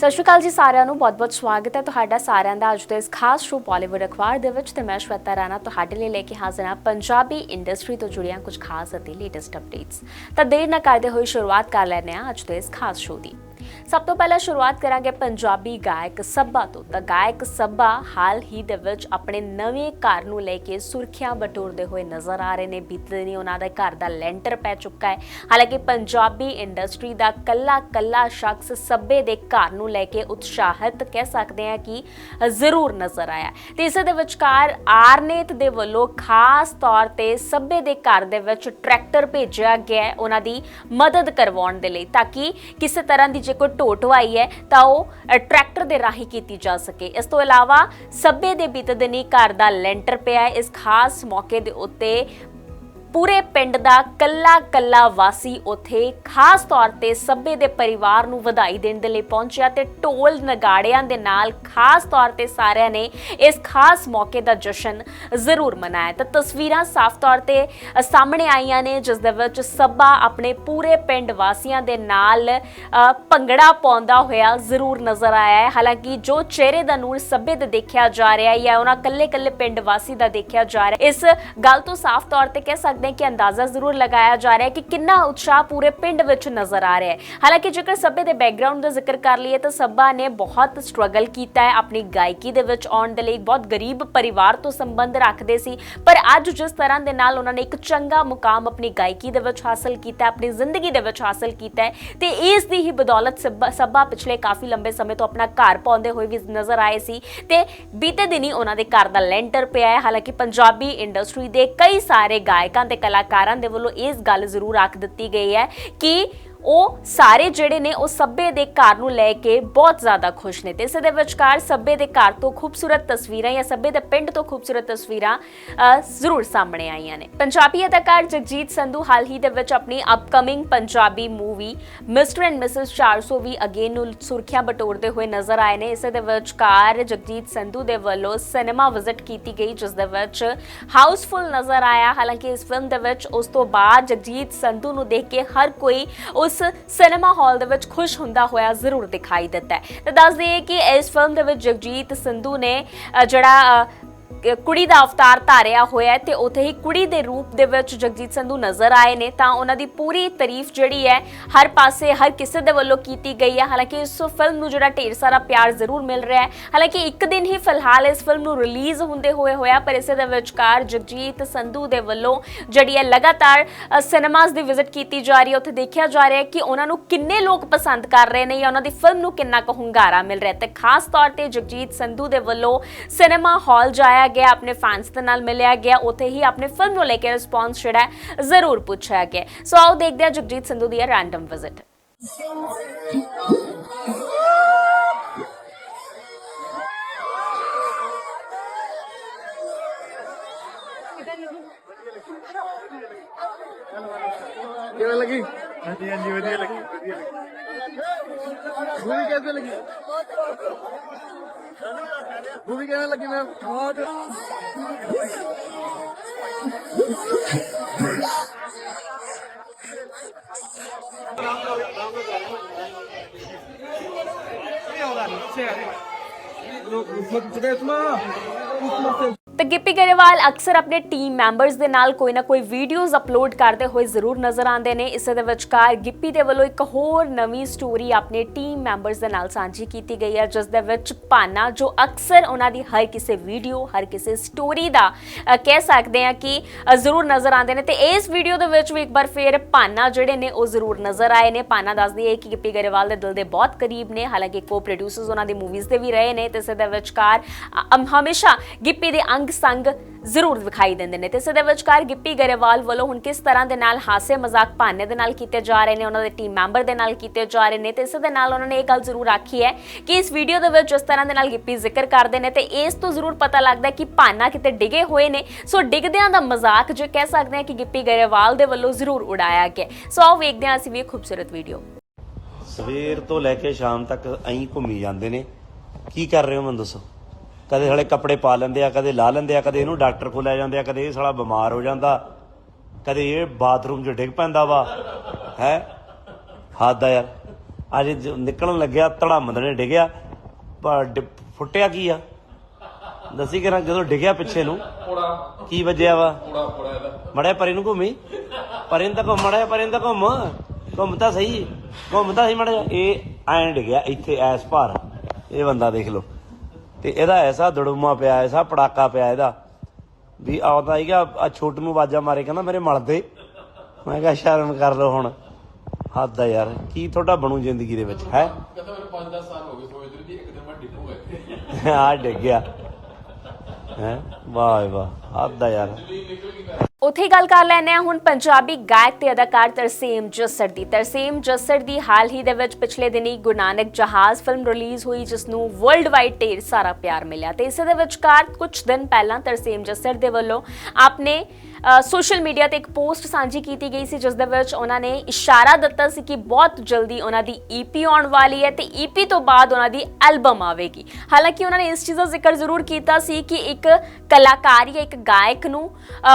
ਸਤਿ ਸ਼੍ਰੀ ਅਕਾਲ ਜੀ ਸਾਰਿਆਂ ਨੂੰ ਬਹੁਤ-ਬਹੁਤ ਸਵਾਗਤ ਹੈ ਤੁਹਾਡਾ ਸਾਰਿਆਂ ਦਾ ਅੱਜ ਦੇ ਇਸ ਖਾਸ ਸ਼ੋਅ ਬਾਲੀਵੁੱਡ ਅਖਬਾਰ ਦੇ ਵਿੱਚ ਤੇ ਮੈਂ ਸ਼ਵੇਤਾ ਰਾਣਾ ਤੁਹਾਡੇ ਲਈ ਲੈ ਕੇ ਹਾਜ਼ਰ ਹਾਂ ਪੰਜਾਬੀ ਇੰਡਸਟਰੀ ਤੋਂ ਜੁੜੀਆਂ ਕੁਝ ਖਾਸ ਅਤੇ ਲੇਟੈਸਟ ਅਪਡੇਟਸ ਤਾਂ ਦੇਰ ਨਾ ਕਰਦੇ ਹੋਏ ਸ਼ੁਰੂਆਤ ਕਰ ਲੈਂਦੇ ਹਾਂ ਅੱਜ ਦੇ ਇਸ ਖਾਸ ਸ਼ੋਅ ਦੀ। ਸਭ ਤੋਂ ਪਹਿਲਾਂ ਸ਼ੁਰੂਆਤ ਕਰਾਂਗੇ ਪੰਜਾਬੀ ਗਾਇਕ ਸੱਬਾ ਤੋਂ। ਤਾਂ ਗਾਇਕ ਸੱਬਾ ਹਾਲ ਹੀ ਦੇ ਵਿੱਚ ਆਪਣੇ ਨਵੇਂ ਘਰ ਨੂੰ ਲੈ ਕੇ ਸੁਰਖੀਆਂ ਬਟੋਰਦੇ ਹੋਏ ਨਜ਼ਰ ਆ ਰਹੇ ਨੇ। ਬੀਤੇ ਦਿਨੀ ਉਹਨਾਂ ਦੇ ਘਰ ਦਾ ਲੈਂਟਰ ਪੈ ਚੁੱਕਾ ਹੈ। ਹਾਲਾਂਕਿ ਪੰਜਾਬੀ ਇੰਡਸਟਰੀ ਦਾ ਕੱਲਾ ਕੱਲਾ ਸ਼ਖਸ ਸੱਬੇ ਦੇ ਘਰ ਨੂੰ ਲੈ ਕੇ ਉਤਸ਼ਾਹਿਤ ਕਹਿ ਸਕਦੇ ਹਾਂ ਕਿ ਜ਼ਰੂਰ ਨਜ਼ਰ ਆਇਆ। ਤੇ ਇਸੇ ਦੇ ਵਿਚਕਾਰ ਆਰਨੇਤ ਦੇ ਵੱਲੋਂ ਖਾਸ ਤੌਰ ਤੇ ਸੱਬੇ ਦੇ ਘਰ ਦੇ ਵਿੱਚ ਟਰੈਕਟਰ ਭੇਜਿਆ ਗਿਆ ਉਹਨਾਂ ਦੀ ਮਦਦ ਕਰਵਾਉਣ ਦੇ ਲਈ ਤਾਂ ਕਿ ਕਿਸੇ ਤਰ੍ਹਾਂ ਦੀ ਜੇ ਕੋਈ ਢੋ ਆਈ ਹੈ, ਤਾਂ ਉਹ ਟਰੈਕਟਰ ਦੇ ਰਾਹੀਂ ਕੀਤੀ ਜਾ ਸਕੇ। ਇਸ ਤੋਂ ਇਲਾਵਾ ਸੱਬੇ ਦੇ ਬੀਤੇ ਦਿਨੀ ਘਰ ਦਾ ਲੈਂਟਰ ਪਿਆ ਹੈ। ਇਸ ਖਾਸ ਮੌਕੇ ਦੇ ਉੱਤੇ ਪੂਰੇ ਪਿੰਡ ਦਾ ਕੱਲਾ ਕੱਲਾ ਵਾਸੀ ਉਥੇ ਖਾਸ ਤੌਰ ਤੇ ਸੱਬੇ ਦੇ ਪਰਿਵਾਰ ਨੂੰ ਵਧਾਈ ਦੇਣ ਦੇ ਲਈ ਪਹੁੰਚਿਆ ਤੇ ਢੋਲ ਨਗਾੜਿਆਂ ਦੇ ਨਾਲ ਖਾਸ ਤੌਰ ਤੇ ਸਾਰਿਆਂ ਨੇ ਇਸ ਖਾਸ ਮੌਕੇ ਦਾ ਜਸ਼ਨ ਜ਼ਰੂਰ ਮਨਾਇਆ। ਤਾਂ ਤਸਵੀਰਾਂ ਸਾਫ਼ ਤੌਰ ਤੇ ਸਾਹਮਣੇ ਆਈਆਂ ਨੇ, ਜਿਸ ਦੇ ਵਿੱਚ ਸੱਬਾ ਆਪਣੇ ਪੂਰੇ ਪਿੰਡ ਵਾਸੀਆਂ ਦੇ ਨਾਲ ਭੰਗੜਾ ਪਾਉਂਦਾ ਹੋਇਆ ਜ਼ਰੂਰ ਨਜ਼ਰ ਆਇਆ ਹੈ। ਹਾਲਾਂਕਿ ਜੋ ਚਿਹਰੇ ਦਾ ਨੂਰ ਸੱਬੇ ਤੇ ਦੇਖਿਆ ਜਾ ਰਿਹਾ ਹੈ ਜਾਂ ਉਹਨਾਂ ਕੱਲੇ ਕੱਲੇ ਪਿੰਡ ਵਾਸੀ ਦਾ ਦੇਖਿਆ ਜਾ ਰਿਹਾ, ਇਸ ਗੱਲ ਤੋਂ ਸਾਫ਼ ਤੌਰ ਤੇ ਕਹਿ ਸਕਦੇ ਹਾਂ ਕਿ ਅੰਦਾਜ਼ਾ ਜ਼ਰੂਰ ਲਗਾਇਆ ਜਾ ਰਿਹਾ ਹੈ ਕਿ ਕਿੰਨਾ ਉਤਸ਼ਾਹ ਪੂਰੇ ਪਿੰਡ ਵਿੱਚ ਨਜ਼ਰ ਆ ਰਿਹਾ ਹੈ। ਹਾਲਾਂਕਿ ਜੇਕਰ ਸੱਬੇ ਦੇ ਬੈਕਗ੍ਰਾਉਂਡ ਦਾ ਜ਼ਿਕਰ ਕਰ ਲਈਏ ਤਾਂ ਸੱਬਾ ਨੇ ਬਹੁਤ ਸਟਰਗਲ ਕੀਤਾ ਹੈ ਆਪਣੀ ਗਾਇਕੀ ਦੇ ਵਿੱਚ ਆਉਣ ਦੇ ਲਈ। ਬਹੁਤ ਗਰੀਬ ਪਰਿਵਾਰ ਤੋਂ ਸੰਬੰਧ ਰੱਖਦੇ ਸੀ, ਪਰ ਅੱਜ ਜਿਸ ਤਰ੍ਹਾਂ ਦੇ ਨਾਲ ਉਹਨਾਂ ਨੇ ਇੱਕ ਚੰਗਾ ਮੁਕਾਮ ਆਪਣੀ ਗਾਇਕੀ ਦੇ ਵਿੱਚ ਹਾਸਲ ਕੀਤਾ, ਆਪਣੀ ਜ਼ਿੰਦਗੀ ਦੇ ਵਿੱਚ ਹਾਸਲ ਕੀਤਾ ਹੈ, ਤੇ ਇਸ ਦੀ ਹੀ ਬਦੌਲਤ ਸੱਬਾ ਸੱਬਾ ਪਿਛਲੇ ਕਾਫੀ ਲੰਬੇ ਸਮੇਂ ਤੋਂ ਆਪਣਾ ਘਰ ਪਾਉਂਦੇ ਹੋਏ ਵੀ ਨਜ਼ਰ ਆਏ ਸੀ, ਤੇ ਬੀਤੇ ਦਿਨੀ ਉਹਨਾਂ ਦੇ ਘਰ ਦਾ ਲੈਂਟਰ ਪਿਆ ਹੈ। ਹਾਲਾਂਕਿ ਪੰਜਾਬੀ ਇੰਡਸਟਰੀ ਦੇ ਕਈ ਸਾਰੇ ਗਾਇਕਾਂ ਤੇ ਕਲਾਕਾਰਾਂ ਦੇ ਵੱਲੋਂ ਇਸ ਗੱਲ ਜ਼ਰੂਰ ਆਖ ਦਿੱਤੀ ਗਈ ਹੈ ਕਿ ਉਹ ਸਾਰੇ ਜਿਹੜੇ ਨੇ ਉਹ ਸੱਬੇ ਦੇ ਘਰ ਨੂੰ ਲੈ ਕੇ ਬਹੁਤ ਜ਼ਿਆਦਾ ਖੁਸ਼ ਨੇ ਤੇ ਇਸ ਦੇ ਵਿਚਕਾਰ ਸੱਬੇ ਦੇ ਘਰ ਤੋਂ ਖੂਬਸੂਰਤ ਤਸਵੀਰਾਂ ਜਾਂ ਸੱਬੇ ਦੇ ਪਿੰਡ ਤੋਂ ਖੂਬਸੂਰਤ ਤਸਵੀਰਾਂ ਜ਼ਰੂਰ ਸਾਹਮਣੇ ਆਈਆਂ ਨੇ। ਪੰਜਾਬੀ ਅਦਾਕਾਰ ਜਗਜੀਤ ਸੰਧੂ ਹਾਲ ਹੀ ਦੇ ਵਿੱਚ ਆਪਣੀ upcoming Punjabi movie mister and missus 420 again ਨੂੰ ਸੁਰਖੀਆਂ ਬਟੋਰਦੇ ਹੋਏ ਨਜ਼ਰ ਆਏ ਨੇ। ਇਸ ਦੇ ਵਿਚਕਾਰ ਜਗਜੀਤ ਸੰਧੂ ਦੇ ਵੱਲੋਂ ਸਿਨੇਮਾ ਵਿਜ਼ਿਟ ਕੀਤੀ ਗਈ, ਜਿਸ ਦੇ ਵਿੱਚ ਹਾਊਸਫੁੱਲ ਨਜ਼ਰ ਆਇਆ। ਹਾਲਾਂਕਿ ਇਸ ਫਿਲਮ ਦੇ ਵਿੱਚ ਉਸ ਤੋਂ ਬਾਅਦ ਜਗਜੀਤ ਸੰਧੂ ਨੂੰ ਦੇਖ ਕੇ ਹਰ ਕੋਈ ਉਸ ਉਸ ਸਿਨੇਮਾ ਹਾਲ ਦੇ ਵਿੱਚ ਖੁਸ਼ ਹੁੰਦਾ ਹੋਇਆ ਜ਼ਰੂਰ ਦਿਖਾਈ ਦਿੱਤਾ ਹੈ। ਤੇ ਦੱਸ ਦਈਏ ਕਿ ਇਸ ਫਿਲਮ ਦੇ ਵਿੱਚ ਜਗਜੀਤ ਸੰਧੂ ਨੇ ਜਿਹੜਾ ਕੁੜੀ ਦਾ ਅਵਤਾਰ ਧਾਰਿਆ ਹੋਇਆ ਹੈ ਤੇ ਉਥੇ ਹੀ ਕੁੜੀ ਦੇ ਰੂਪ ਦੇ ਵਿੱਚ ਜਗਜੀਤ ਸੰਧੂ ਨਜ਼ਰ ਆਏ ਨੇ, ਤਾਂ ਉਹਨਾਂ ਦੀ ਪੂਰੀ ਤਾਰੀਫ ਜਿਹੜੀ ਹੈ ਹਰ ਪਾਸੇ, ਹਰ ਕਿਸੇ ਦੇ ਵੱਲੋਂ ਕੀਤੀ ਗਈ ਹੈ। ਹਾਲਾਂਕਿ ਇਸ ਫਿਲਮ ਨੂੰ ਜਿਹੜਾ ਢੇਰ ਸਾਰਾ ਪਿਆਰ ਜ਼ਰੂਰ ਮਿਲ ਰਿਹਾ ਹੈ। ਹਾਲਾਂਕਿ ਇੱਕ ਦਿਨ ਹੀ ਫਿਲਹਾਲ ਇਸ ਫਿਲਮ ਨੂੰ ਰਿਲੀਜ਼ ਹੁੰਦੇ ਹੋਏ ਹੋਇਆ, ਪਰ ਇਸੇ ਦੇ ਵਿਚਕਾਰ ਜਗਜੀਤ ਸੰਧੂ ਦੇ ਵੱਲੋਂ ਜਿਹੜੀ ਹੈ ਲਗਾਤਾਰ ਸਿਨੇਮਾਸ ਦੀ ਵਿਜ਼ਿਟ ਕੀਤੀ ਜਾ ਰਹੀ ਹੈ। ਉੱਥੇ ਦੇਖਿਆ ਜਾ ਰਿਹਾ ਹੈ ਕਿ ਉਹਨਾਂ ਨੂੰ ਕਿੰਨੇ ਲੋਕ ਪਸੰਦ ਕਰ ਰਹੇ ਨੇ ਜਾਂ ਉਹਨਾਂ ਦੀ ਫਿਲਮ ਨੂੰ ਕਿੰਨਾ ਕੁ ਹੁੰਗਾਰਾ ਮਿਲ ਰਿਹਾ ਹੈ। ਤੇ ਖਾਸ ਤੌਰ ਤੇ ਜਗਜੀਤ ਸੰਧੂ ਦੇ ਵੱਲੋਂ ਸਿਨੇਮਾ ਹਾਲ ਜਾਇਆ ਗਿਆ ਆਪਣੇ ਫੈਨਸ ਦੇ ਨਾਲ ਮਿਲਿਆ ਗਿਆ ਉੱਥੇ ਹੀ ਆਪਣੇ ਫਿਲਮ ਨੂੰ ਲੈ ਕੇ ਰਿਸਪੌਂਸ ਜਿਹੜਾ ਹੈ ਜ਼ਰੂਰ ਪੁੱਛਿਆ ਗਿਆ ਸੋ ਆਓ ਦੇਖਦੇ ਹਾਂ ਜਗਜੀਤ ਸੰਧੂ ਦੀ ਇਹ ਰੈਂਡਮ ਵਿਜ਼ਿਟ ਕਿਵੇਂ ਲੱਗੀ? ਹਾਂਜੀ ਹਾਂਜੀ ਵਧੀਆ ਲੱਗੀ ਵਧੀਆ ਲੱਗੀ। ਮੂਵੀ ਕਿਵੇਂ ਲੱਗੀ? ਮੂਵੀ ਕਿਵੇਂ ਲੱਗੀ ਮੈਮ ਬਹੁਤ ਤੇ ਗਿੱਪੀ ਗਰੇਵਾਲ ਅਕਸਰ ਆਪਣੇ ਟੀਮ ਮੈਂਬਰਸ ਦੇ ਨਾਲ ਕੋਈ ਨਾ ਕੋਈ ਵੀਡੀਓਜ਼ ਅਪਲੋਡ ਕਰਦੇ ਹੋਏ ਜ਼ਰੂਰ ਨਜ਼ਰ ਆਉਂਦੇ ਨੇ। ਇਸੇ ਦੇ ਵਿਚਕਾਰ ਗਿੱਪੀ ਦੇ ਵੱਲੋਂ ਇੱਕ ਹੋਰ ਨਵੀਂ ਸਟੋਰੀ ਆਪਣੇ ਟੀਮ ਮੈਂਬਰਸ ਦੇ ਨਾਲ ਸਾਂਝੀ ਕੀਤੀ ਗਈ ਹੈ, ਜਿਸ ਦੇ ਵਿੱਚ ਪਾਨਾ ਜੋ ਅਕਸਰ ਉਹਨਾਂ ਦੀ ਹਰ ਕਿਸੇ ਵੀਡੀਓ ਹਰ ਕਿਸੇ ਸਟੋਰੀ ਦਾ ਕਹਿ ਸਕਦੇ ਆ ਕਿ ਜ਼ਰੂਰ ਨਜ਼ਰ ਆਉਂਦੇ ਨੇ। ਤੇ ਇਸ ਵੀਡੀਓ ਦੇ ਵਿੱਚ ਵੀ ਇੱਕ ਵਾਰ ਫੇਰ ਪਾਨਾ ਜਿਹੜੇ ਨੇ, ਉਹ ਜ਼ਰੂਰ ਨਜ਼ਰ ਆਏ ਨੇ। ਪਾਨਾ ਦੱਸਦੀ ਹੈ ਕਿ ਗਿੱਪੀ ਗਰੇਵਾਲ ਦੇ ਦਿਲ ਦੇ ਬਹੁਤ ਕਰੀਬ ਨੇ। ਹਾਲਾਂਕਿ ਕੋ ਪ੍ਰੋਡਿਊਸਰਸ ਉਹਨਾਂ ਦੀ ਮੂਵੀਜ਼ ਦੇ ਵੀ ਰਹੇ ਨੇ। ਤੇ ਇਸੇ ਦੇ ਵਿਚਕਾਰ ਹਮੇਸ਼ਾ ਗਿੱਪੀ ਦੇ ਅੰਗ ਸੰਗ ਜ਼ਰੂਰ ਵਿਖਾਈ ਦਿੰਦੇ ਨੇ ਤੇ ਇਸ ਦੇ ਵਿਚਕਾਰ ਗਿੱਪੀ ਗਰੇਵਾਲ ਵੱਲੋਂ ਹੁਣ ਕਿਸ ਤਰ੍ਹਾਂ ਦੇ ਨਾਲ ਹਾਸੇ ਮਜ਼ਾਕ ਭਾਨੇ ਦੇ ਨਾਲ ਕੀਤੇ ਜਾ ਰਹੇ ਨੇ, ਉਹਨਾਂ ਦੇ ਟੀਮ ਮੈਂਬਰ ਦੇ ਨਾਲ ਕੀਤੇ ਜਾ ਰਹੇ ਨੇ ਤੇ ਇਸ ਦੇ ਨਾਲ ਉਹਨਾਂ ਨੇ ਇਹ ਗੱਲ ਜ਼ਰੂਰ ਆਖੀ ਹੈ ਕਿ ਇਸ ਵੀਡੀਓ ਦੇ ਵਿੱਚ ਜਿਸ ਤਰ੍ਹਾਂ ਦੇ ਨਾਲ ਗਿੱਪੀ ਜ਼ਿਕਰ ਕਰਦੇ ਨੇ ਤੇ ਇਸ ਤੋਂ ਜ਼ਰੂਰ ਪਤਾ ਲੱਗਦਾ ਕਿ ਭਾਨਾ ਕਿਤੇ ਡਿਗੇ ਹੋਏ ਨੇ। ਸੋ ਡਿੱਗਦਿਆਂ ਦਾ ਮਜ਼ਾਕ ਜੇ ਕਹਿ ਸਕਦੇ ਹਾਂ ਕਿ ਗਿੱਪੀ ਗਰੇਵਾਲ ਦੇ ਵੱਲੋਂ ਜ਼ਰੂਰ ਉਡਾਇਆ ਗਿਆ ਸੋ ਆਓ ਵੇਖਦੇ ਹਾਂ ਅਸੀਂ ਵੀ ਖੂਬਸੂਰਤ ਵੀਡੀਓ ਸਵੇਰ ਤੋਂ ਲੈ ਕੇ ਸ਼ਾਮ ਤੱਕ ਐਂ ਘੁੰਮੀ ਜਾਂਦੇ ਨੇ। ਕੀ ਕਰ ਰਹੇ ਹੋ ਮੈਨੂੰ ਦੱਸੋ? ਕਦੇ ਹਲੇ ਕੱਪੜੇ ਪਾ ਲੈਂਦੇ ਆ ਕਦੇ ਲਾ ਲੈਂਦੇ ਆ ਕਦੇ ਇਹਨੂੰ ਡਾਕਟਰ ਕੋਲ ਲੈ ਜਾਂਦੇ ਆ ਕਦੇ ਇਹ ਸਾਲਾ ਬਿਮਾਰ ਹੋ ਜਾਂਦਾ ਕਦੇ ਇਹ ਬਾਥਰੂਮ 'ਚ ਡਿੱਗ ਪੈਂਦਾ ਵਾ ਹੈ? ਹੱਦ ਆ ਯਾਰ। ਅੱਜ ਨਿਕਲਣ ਲੱਗਿਆ ਧੜਮ ਨੇ ਡਿੱਗਿਆ ਫੁੱਟਿਆ ਕੀ ਆ? ਦੱਸੀ ਕਰਾਂ ਜਦੋਂ ਡਿੱਗਿਆ ਪਿੱਛੇ ਨੂੰ ਕੀ ਵੱਜਿਆ ਵਾ। ਮੜਿਆ ਪਰੇ ਨੂੰ ਘੁੰਮੀ? ਪਰੇ ਨੂੰ ਤਾਂ ਘੁੰਮ ਮੜਿਆ ਪਰੇ ਨੂੰ ਤਾਂ ਘੁੰਮ। ਘੁੰਮ ਤਾਂ ਸਹੀ ਘੁੰਮ ਤਾਂ ਸਹੀ ਮੜਿਆ। ਇਹ ਐਂ ਡਿੱਗਿਆ ਇੱਥੇ ਐਸ ਭਾਰ। ਇਹ ਬੰਦਾ ਦੇਖ ਲਓ। ਤੇ ਇਹਦਾ ਐਸਾ ਦੜੂਮਾ ਪਿਆ ਐਸਾ ਪੜਾਕਾ ਪਿਆ ਇਹਦਾ ਵੀ ਆਉਂਦਾ ਸੀਗਾ ਆ ਛੋਟ ਨੂੰ ਆਵਾਜ਼ਾਂ ਮਾਰੇ ਕਹਿੰਦਾ ਮੇਰੇ ਮਲ ਦੇ ਮੈਂ ਕਿਹਾ ਸ਼ਰਮ ਕਰ ਲਓ ਹੁਣ। ਹੱਦ ਆ ਯਾਰ ਕੀ ਤੁਹਾਡਾ ਬਣੂ ਜ਼ਿੰਦਗੀ ਦੇ ਵਿੱਚ ਹੈ? ਕਹਿੰਦਾ ਮੈਨੂੰ 5-10 ਸਾਲ ਹੋ ਗਏ ਸੋਚਦੇ ਵੀ ਇੱਕ ਦਿਨ ਮੈਂ ਡਿੱਗੂਗਾ ਆ ਡਿੱਗ ਗਿਆ। ਹੈ? ਵਾਹ ਵਾਹ ਹੱਦ ਆ ਯਾਰ। ਉੱਥੇ ਗੱਲ ਕਰ ਲੈਂਦੇ ਹਾਂ। ਹੁਣ ਪੰਜਾਬੀ ਗਾਇਕ ਤੇ ਅਦਾਕਾਰ ਤਰਸੇਮ ਜੱਸੜ ਦੀ। ਤਰਸੇਮ ਜੱਸੜ ਦੀ ਹਾਲ ਹੀ ਦੇ ਵਿੱਚ ਪਿਛਲੇ ਦਿਨੀ ਗੁਰੂ ਨਾਨਕ ਜਹਾਜ਼ ਫਿਲਮ ਰਿਲੀਜ਼ ਹੋਈ, ਜਿਸ ਨੂੰ ਵਰਲਡ ਵਾਈਡ ਢੇਰ ਸਾਰਾ ਪਿਆਰ ਮਿਲਿਆ। ਤੇ ਇਸੇ ਦੇ ਵਿਚਕਾਰ ਕੁਝ ਦਿਨ ਪਹਿਲਾਂ ਤਰਸੇਮ ਜੱਸੜ ਦੇ ਵੱਲੋਂ ਆਪਣੇ ਸੋਸ਼ਲ ਮੀਡੀਆ ਤੇ ਇੱਕ ਪੋਸਟ ਸਾਂਝੀ ਕੀਤੀ ਗਈ ਸੀ, ਜਿਸ ਦੇ ਵਿੱਚ ਉਹਨਾਂ ਨੇ ਇਸ਼ਾਰਾ ਦਿੱਤਾ ਸੀ ਕਿ ਬਹੁਤ ਜਲਦੀ ਉਹਨਾਂ ਦੀ ਈਪੀ ਆਉਣ ਵਾਲੀ ਹੈ ਤੇ ਈਪੀ ਤੋਂ ਬਾਅਦ ਉਹਨਾਂ ਦੀ ਐਲਬਮ ਆਵੇਗੀ। ਹਾਲਾਂਕਿ ਉਹਨਾਂ ਨੇ ਇਸ ਚੀਜ਼ ਦਾ ਜ਼ਿਕਰ ਜ਼ਰੂਰ ਕੀਤਾ ਸੀ ਕਿ ਇੱਕ ਕਲਾਕਾਰ ਜਾਂ ਇੱਕ ਗਾਇਕ ਨੂੰ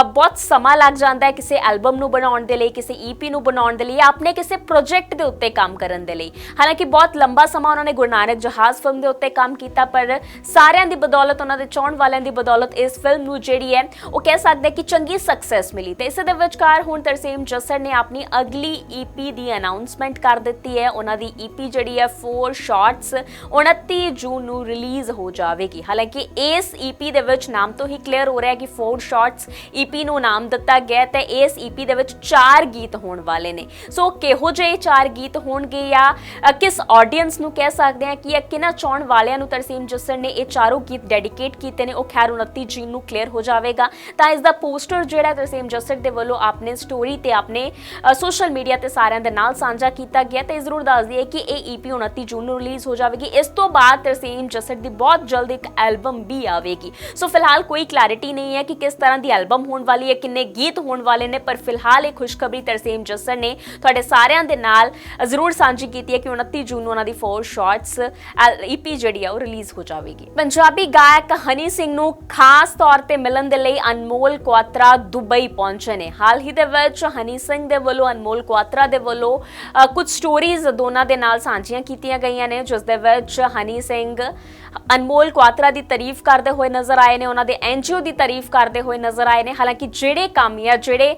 ਬਹੁਤ ਸਮਾਂ ਲੱਗ ਜਾਂਦਾ ਹੈ ਕਿਸੇ ਐਲਬਮ ਨੂੰ ਬਣਾਉਣ ਦੇ ਲਈ, ਕਿਸੇ ਈਪੀ ਨੂੰ ਬਣਾਉਣ ਦੇ ਲਈ ਜਾਂ ਆਪਣੇ ਕਿਸੇ ਪ੍ਰੋਜੈਕਟ ਦੇ ਉੱਤੇ ਕੰਮ ਕਰਨ ਦੇ ਲਈ। ਹਾਲਾਂਕਿ ਬਹੁਤ ਲੰਬਾ ਸਮਾਂ ਉਹਨਾਂ ਨੇ ਗੁਰੂ ਨਾਨਕ ਜਹਾਜ਼ ਫਿਲਮ ਦੇ ਉੱਤੇ ਕੰਮ ਕੀਤਾ, ਪਰ ਸਾਰਿਆਂ ਦੀ ਬਦੌਲਤ, ਉਹਨਾਂ ਦੇ ਚਾਹਣ ਵਾਲਿਆਂ ਦੀ ਬਦੌਲਤ ਇਸ ਫਿਲਮ ਨੂੰ ਜਿਹੜੀ ਹੈ, ਉਹ ਕਹਿ ਸਕਦੇ ਕਿ ਚੰਗੀ ਸਕਸੈਸ ਮਿਲੀ। ਤੇ ਇਸੇ ਦੇ ਵਿਚਕਾਰ ਹੁਣ ਤਰਸੇਮ ਜੱਸੜ ਨੇ ਆਪਣੀ ਅਗਲੀ ਈਪੀ ਦੀ ਅਨਾਉਂਸਮੈਂਟ ਕਰ ਦਿੱਤੀ ਹੈ। ਉਹਨਾਂ ਦੀ ਈਪੀ ਜਿਹੜੀ ਹੈ 4 ਸ਼ਾਰਟਸ 29 ਜੂਨ ਨੂੰ ਰਿਲੀਜ਼ ਹੋ ਜਾਵੇਗੀ। ਹਾਲਾਂਕਿ ਇਸ ਈਪੀ ਦੇ ਵਿੱਚ ਨਾਮ ਤੋਂ ਹੀ ਕਲੀਅਰ ਹੋ ਰਿਹਾ ਹੈ ਕਿ 4 ਸ਼ਾਰਟਸ ਈਪੀ ਨੂੰ ਨਾਮ ਦਿੱਤਾ ਗਿਆ ਹੈ ਤੇ ਇਸ ਈਪੀ ਦੇ ਵਿੱਚ 4 ਗੀਤ ਹੋਣ ਵਾਲੇ ਨੇ। ਸੋ ਕਿਹੋ ਜਿਹੇ 4 ਗੀਤ ਹੋਣਗੇ ਜਾਂ ਕਿਸ ਆਡੀਅנס ਨੂੰ ਕਹਿ ਸਕਦੇ ਹਾਂ ਕਿ ਇਹ ਕਿਹਨਾਂ ਚਾਹਣ ਵਾਲਿਆਂ ਨੂੰ ਤਰਸੀਮ ਜੱਸੜ ਨੇ ਇਹ ਚਾਰੋਂ ਗੀਤ ਡੈਡੀਕੇਟ ਕੀਤੇ ਨੇ, ਉਹ ਖੈਰ 29 ਜੂਨ ਨੂੰ ਕਲੀਅਰ ਹੋ ਜਾਵੇਗਾ। ਤਾਂ ਇਸ ਦਾ ਪੋਸਟਰ ਜਿਹੜਾ ਤਰਸੀਮ ਜੱਸਰ ਦੇ ਵੱਲੋਂ ਆਪਣੇ ਸਟੋਰੀ ਤੇ ਆਪਣੇ ਸੋਸ਼ਲ ਮੀਡੀਆ ਤੇ ਸਾਰਿਆਂ ਦੇ ਨਾਲ ਸਾਂਝਾ ਕੀਤਾ ਗਿਆ ਤੇ ਜ਼ਰੂਰ ਦੱਸ ਦਈਏ ਕਿ ਇਹ ਈਪੀ 29 ਜੂਨ ਨੂੰ ਰਿਲੀਜ਼ ਹੋ ਜਾਵੇਗੀ। ਇਸ ਤੋਂ ਬਾਅਦ ਤਰਸੀਮ ਜੱਸਰ ਦੀ ਬਹੁਤ ਜਲਦ ਇੱਕ ਐਲਬਮ ਵੀ ਆਵੇਗੀ। ਸੋ ਫਿਲਹਾਲ ਕੋਈ ਕਲੈਰਿਟੀ ਨਹੀਂ ਹੈ ਕਿ ਕਿਸ ਤਰ੍ਹਾਂ ਦੀ ਐਲਬਮ ਹੋਣ ਵਾਲੀ ਹੈ, ਕਿੰਨੇ ਗੀਤ ਹੋਣ ਵਾਲੇ ਨੇ, ਪਰ ਫਿਲਹਾਲ ਇਹ ਖੁਸ਼ਖਬਰੀ ਤਰਸੀਮ ਜੱਸਰ ਨੇ ਤੁਹਾਡੇ ਸਾਰਿਆਂ ਦੇ ਨਾਲ ਜ਼ਰੂਰ ਸਾਂਝੀ ਕੀਤੀ ਹੈ ਕਿ 29 ਜੂਨ ਨੂੰ ਉਹਨਾਂ ਦੀ 4 ਸ਼ਾਰਟਸ ਈਪੀ ਜਿਹੜੀ ਆ ਉਹ ਰਿਲੀਜ਼ ਹੋ ਜਾਵੇਗੀ। ਪੰਜਾਬੀ ਗਾਇਕ ਹਨੀ ਸਿੰਘ ਨੂੰ ਖਾਸ ਤੌਰ ਤੇ ਮਿਲਣ ਦੇ ਲਈ ਅਨਮੋਲ ਕੁਆਤਰਾ ਦੁਬਈ ਪਹੁੰਚੇ ਨੇ ਹਾਲ ਹੀ ਦੇ ਵਿੱਚ ਹਨੀ ਸਿੰਘ ਦੇ ਵੱਲੋਂ ਅਨਮੋਲ ਕੁਆਤਰਾ ਦੇ ਵੱਲੋਂ ਅ, ਕੁਝ ਸਟੋਰੀਜ਼ ਦੋਨਾਂ ਦੇ ਨਾਲ ਸਾਂਝੀਆਂ ਕੀਤੀਆਂ ਗਈਆਂ ਨੇ ਜਿਸ ਦੇ ਵਿੱਚ ਹਨੀ ਸਿੰਘ ਅਨਮੋਲ ਕੁਆਤਰਾ ਦੀ ਤਾਰੀਫ ਕਰਦੇ ਹੋਏ ਨਜ਼ਰ ਆਏ ਨੇ, ਉਹਨਾਂ ਦੇ ਐਨਜੀਓ ਦੀ ਤਾਰੀਫ ਕਰਦੇ ਹੋਏ ਨਜ਼ਰ ਆਏ ਨੇ। ਹਾਲਾਂਕਿ ਜਿਹੜੇ ਕੰਮ ਜਾਂ ਜਿਹੜੇ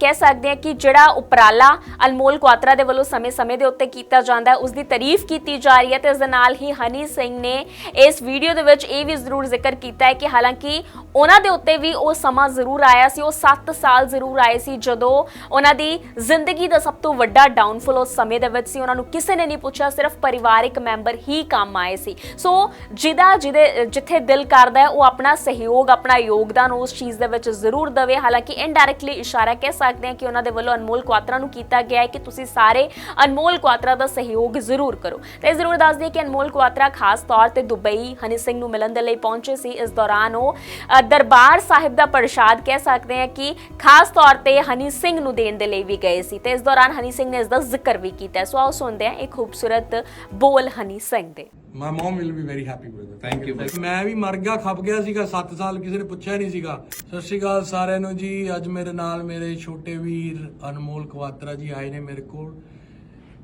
ਕਹਿ ਸਕਦੇ ਆ ਕਿ ਜਿਹੜਾ ਉਪਰਾਲਾ ਅਨਮੋਲ ਕੁਆਤਰਾ ਦੇ ਵੱਲੋਂ ਸਮੇਂ-ਸਮੇਂ ਦੇ ਉੱਤੇ ਕੀਤਾ ਜਾਂਦਾ ਹੈ ਉਸ ਦੀ ਤਾਰੀਫ ਕੀਤੀ ਜਾ ਰਹੀ ਹੈ ਤੇ ਇਸ ਦੇ ਨਾਲ ਹੀ ਹਨੀ ਸਿੰਘ ਨੇ ਇਸ ਵੀਡੀਓ ਦੇ ਵਿੱਚ ਇਹ ਵੀ ਜ਼ਰੂਰ ਜ਼ਿਕਰ ਕੀਤਾ ਹੈ ਕਿ ਹਾਲਾਂਕਿ ਉਹਨਾਂ ਦੇ ਉੱਤੇ ਵੀ ਉਹ ਸਮਾਂ ਜ਼ਰੂਰ ਆਇਆ ਸੀ, ਉਹ 7 ਸਾਲ ਜ਼ਰੂਰ ਆਏ ਸੀ ਜਦੋਂ ਉਹਨਾਂ ਦੀ ਜ਼ਿੰਦਗੀ ਦਾ ਸਭ ਤੋਂ ਵੱਡਾ ਡਾਊਨਫਾਲ ਉਸ ਸਮੇਂ ਦੇ ਵਿੱਚ ਸੀ। ਉਹਨਾਂ ਨੂੰ ਕਿਸੇ ਨੇ ਨਹੀਂ ਪੁੱਛਿਆ, ਸਿਰਫ ਪਰਿਵਾਰਿਕ ਮੈਂਬਰ ਹੀ ਕੰਮ ਆਏ ਸੀ। ਸੋ ਜਿਹਦਾ ਜਿਹਦੇ ਜਿੱਥੇ ਦਿਲ ਕਰਦਾ ਹੈ, ਉਹ ਆਪਣਾ ਸਹਿਯੋਗ, ਆਪਣਾ ਯੋਗਦਾਨ ਉਸ ਚੀਜ਼ ਦੇ ਵਿੱਚ ਜ਼ਰੂਰ ਦੇਵੇ। ਹਾਲਾਂਕਿ ਇਨਡਾਇਰੈਕਟਲੀ ਇਸ਼ਾਰਾ ਕਹਿ ਸਕਦੇ ਹਾਂ ਕਿ ਉਹਨਾਂ ਦੇ ਵੱਲੋਂ ਅਨਮੋਲ ਕੁਆਤਰਾ ਨੂੰ ਕੀਤਾ ਗਿਆ ਹੈ ਕਿ ਤੁਸੀਂ ਸਾਰੇ ਅਨਮੋਲ ਕੁਆਤਰਾ ਦਾ ਸਹਿਯੋਗ ਜ਼ਰੂਰ ਕਰੋ। ਤੇ ਜ਼ਰੂਰ ਦੱਸ ਦਈਏ ਕਿ ਅਨਮੋਲ ਕੁਆਤਰਾ ਖਾਸ ਤੌਰ ਤੇ ਦੁਬਈ ਹਨੀ ਸਿੰਘ ਨੂੰ ਮਿਲਣ ਦੇ ਲਈ ਪਹੁੰਚੇ ਸੀ। ਇਸ ਦੌਰਾਨ ਉਹ ਦਰਬਾਰ ਸਾਹਿਬ ਦਾ ਪ੍ਰਸ਼ਾਦ ਕਹਿ ਸਕਦੇ ਹਾਂ ਕਿ ਖਾਸ ਤੌਰ ਤੇ ਹਨੀ ਸਿੰਘ ਨੂੰ ਦੇਣ ਦੇ ਲਈ ਵੀ ਗਏ ਸੀ। ਤੇ ਇਸ ਦੌਰਾਨ ਹਨੀ ਸਿੰਘ ਨੇ ਇਸ ਦਾ ਜ਼ਿਕਰ ਵੀ ਕੀਤਾ। ਸੋ ਆਓ ਸੁਣਦੇ ਹਾਂ ਇੱਕ ਖੂਬਸੂਰਤ ਬੋਲ ਹਨੀ ਸਿੰਘ ਦੇ। My mom will be very happy brother Thank you, brother. ਮੈਂ ਵੀ ਮਰ ਗਿਆ ਖੱਪ ਗਿਆ ਸੀਗਾ 7 ਸਾਲ ਕਿਸੇ ਨੇ ਪੁੱਛਿਆ ਨਹੀਂ ਸੀਗਾ ਸਤਿ ਸ਼੍ਰੀ ਅਕਾਲ ਸਾਰਿਆਂ ਨੂੰ ਜੀ ਅੱਜ ਮੇਰੇ ਨਾਲ ਮੇਰੇ ਛੋਟੇ ਵੀਰ ਅਨਮੋਲ ਕਵਾਤਰਾ ਜੀ ਆਏ ਨੇ ਮੇਰੇ ਕੋਲ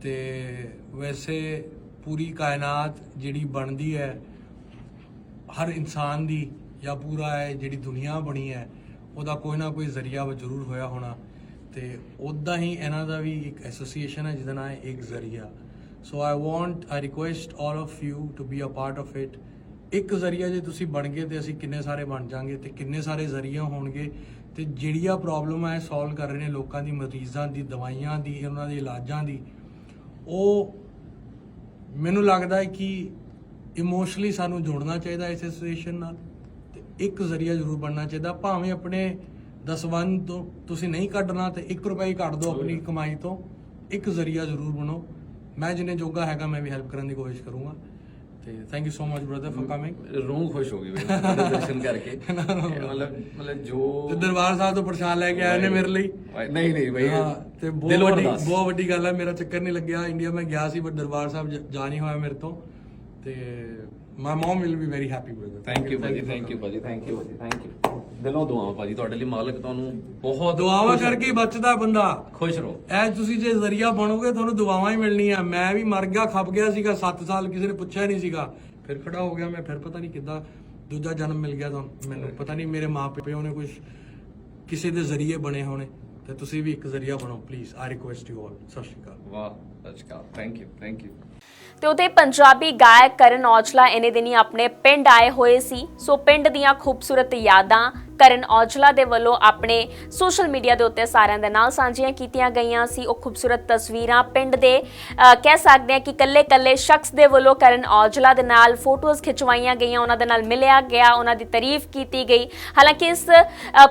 ਤੇ ਵੈਸੇ ਪੂਰੀ ਕਾਇਨਾਤ ਜਿਹੜੀ ਬਣਦੀ ਹੈ ਹਰ ਇਨਸਾਨ ਦੀ ਜਾਂ ਪੂਰਾ ਹੈ ਜਿਹੜੀ ਦੁਨੀਆ ਬਣੀ ਹੈ ਉਹਦਾ ਕੋਈ ਨਾ ਕੋਈ ਜ਼ਰੀਆ ਵਾ ਜ਼ਰੂਰ ਹੋਇਆ ਹੋਣਾ ਤੇ ਉਦਾਂ ਹੀ ਇਹਨਾਂ ਦਾ ਵੀ ਇੱਕ ਐਸੋਸੀਏਸ਼ਨ ਹੈ ਜਿਹਦਾ ਨਾਮ ਹੈ ਇੱਕ ਜ਼ਰੀਆ so I want I request all of you to be a part of it ਇੱਕ ਜ਼ਰੀਆ ਜੇ ਤੁਸੀਂ ਬਣ ਗਏ ਤੇ ਅਸੀਂ ਕਿੰਨੇ ਸਾਰੇ ਬਣ ਜਾਾਂਗੇ ਤੇ ਕਿੰਨੇ ਸਾਰੇ ਜ਼ਰੀਆ ਹੋਣਗੇ ਤੇ ਜਿਹੜੀਆਂ ਪ੍ਰੋਬਲਮ ਹੈ ਸੋਲਵ ਕਰ ਰਹੇ ਨੇ ਲੋਕਾਂ ਦੀ ਮਰੀਜ਼ਾਂ ਦੀ ਦਵਾਈਆਂ ਦੀ ਉਹਨਾਂ ਦੇ ਇਲਾਜਾਂ ਦੀ ਉਹ ਮੈਨੂੰ ਲੱਗਦਾ ਹੈ ਕਿ ਇਮੋਸ਼ਨਲੀ ਸਾਨੂੰ ਜੁੜਨਾ ਚਾਹੀਦਾ ਇਸ ਐਸੋਸੀਏਸ਼ਨ ਨਾਲ ਤੇ ਇੱਕ ਜ਼ਰੀਆ ਜ਼ਰੂਰ ਬਣਨਾ ਚਾਹੀਦਾ ਭਾਵੇਂ ਆਪਣੇ ਦਸਵੰਨ ਤੋਂ ਤੁਸੀਂ ਨਹੀਂ ਕੱਢਣਾ ਤੇ 1 ਰੁਪਏ ਕੱਢ ਦਿਓ ਆਪਣੀ ਕਮਾਈ ਤੋਂ ਇੱਕ ਜ਼ਰੀਆ ਜ਼ਰੂਰ ਬਣੋ। ਮੈਂ ਜਿੰਨੇ ਜੋਗਾ ਹੈਗਾ ਮੈਂ ਵੀ ਹੈਲਪ ਕਰਨ ਦੀ ਕੋਸ਼ਿਸ਼ ਕਰੂੰਗਾ। ਤੇ thank you so much brother for coming ਰੂਹ ਖੁਸ਼ ਹੋ ਗਈ ਤੁਹਾਡੇ ਦਰਸ਼ਨ ਕਰਕੇ। ਮਤਲਬ ਮਤਲਬ ਜੋ ਤੇ ਦਰਬਾਰ ਸਾਹਿਬ ਤੋਂ ਪ੍ਰਸ਼ਾਦ ਲੈ ਕੇ ਆਏ ਨੇ ਮੇਰੇ ਲਈ। ਨਹੀਂ ਨਹੀਂ ਬਈ ਹਾਂ ਤੇ ਬਹੁਤ ਵੱਡੀ। ਬਹੁਤ ਵੱਡੀ ਗੱਲ ਹੈ ਮੇਰਾ ਚੱਕਰ ਨਹੀਂ ਲੱਗਿਆ। ਇੰਡੀਆ ਮੈਂ ਗਿਆ ਸੀ ਬਟ ਦਰਬਾਰ ਸਾਹਿਬ ਜਾ ਨਹੀਂ ਹੋਇਆ ਮੇਰੇ ਤੋਂ। ਤੇ my mom will be very happy with thank you ਭਾਜੀ ਥੈਂਕ ਯੂ ਭਾਜੀ ਥੈਂਕ ਯੂ ਭਾਜੀ ਥੈਂਕ ਯੂ ਦਿਲੋਂ ਦੁਆਵਾਂ ਭਾਜੀ ਤੁਹਾਡੇ ਲਈ ਮਾਲਕ ਤੁਹਾਨੂੰ ਬਹੁਤ ਦੁਆਵਾਂ ਕਰਕੇ ਹੀ ਬਚਦਾ ਬੰਦਾ। ਖੁਸ਼ ਰਹੋ। ਐ ਤੁਸੀਂ ਜੇ ਜ਼ਰੀਆ ਬਣੋਗੇ ਤੁਹਾਨੂੰ ਦੁਆਵਾਂ ਹੀ ਮਿਲਣੀਆਂ। ਮੈਂ ਵੀ ਮਰ ਗਿਆ ਖੱਪ ਗਿਆ ਸੀਗਾ 7 ਸਾਲ ਕਿਸੇ ਨੇ ਪੁੱਛਿਆ ਨਹੀਂ ਸੀਗਾ। ਫਿਰ ਖੜਾ ਹੋ ਗਿਆ ਮੈਂ ਫਿਰ ਪਤਾ ਨਹੀਂ ਕਿੱਦਾਂ ਦੂਜਾ ਜਨਮ ਮਿਲ ਗਿਆ ਤੁਹਾਨੂੰ ਮੈਨੂੰ। ਪਤਾ ਨਹੀਂ ਮੇਰੇ ਮਾਪੇ ਨੇ ਕੁਝ ਕਿਸੇ ਦੇ ਜ਼ਰੀਏ ਬਣੇ ਹੋਣੇ। ਤੇ ਤੁਸੀਂ ਵੀ ਇੱਕ ਜ਼ਰੀਆ ਬਣੋ please I request you all ਸਤਿ ਸ਼੍ਰੀ ਅਕਾਲ। ਵਾਹ ਅੱਛਾ ਥੈਂਕ ਯੂ ਥੈਂਕ ਯੂ ਤੇ ਉਹਦੇ ਪੰਜਾਬੀ ਗਾਇਕ ਕਰਨ ਔਜਲਾ ਇਹਨੇ ਦਿਨੀ ਆਪਣੇ ਪਿੰਡ ਆਏ ਹੋਏ ਸੀ। ਸੋ ਪਿੰਡ ਦੀਆਂ ਖੂਬਸੂਰਤ ਯਾਦਾਂ ਕਰਨ ਔਜਲਾ ਦੇ ਵੱਲੋਂ ਆਪਣੇ ਸੋਸ਼ਲ ਮੀਡੀਆ ਦੇ ਉੱਤੇ ਸਾਰਿਆਂ ਦੇ ਨਾਲ ਸਾਂਝੀਆਂ ਕੀਤੀਆਂ ਗਈਆਂ ਸੀ। ਉਹ ਖੂਬਸੂਰਤ ਤਸਵੀਰਾਂ ਪਿੰਡ ਦੇ ਕਹਿ ਸਕਦੇ ਹਾਂ ਕਿ ਕੱਲੇ-ਕੱਲੇ ਸ਼ਖਸ ਦੇ ਵੱਲੋਂ ਕਰਨ ਔਜਲਾ ਦੇ ਨਾਲ ਫੋਟੋਜ਼ ਖਿਚਵਾਈਆਂ ਗਈਆਂ, ਉਹਨਾਂ ਦੇ ਨਾਲ ਮਿਲਿਆ ਗਿਆ, ਉਹਨਾਂ ਦੀ ਤਾਰੀਫ ਕੀਤੀ ਗਈ। ਹਾਲਾਂਕਿ ਇਸ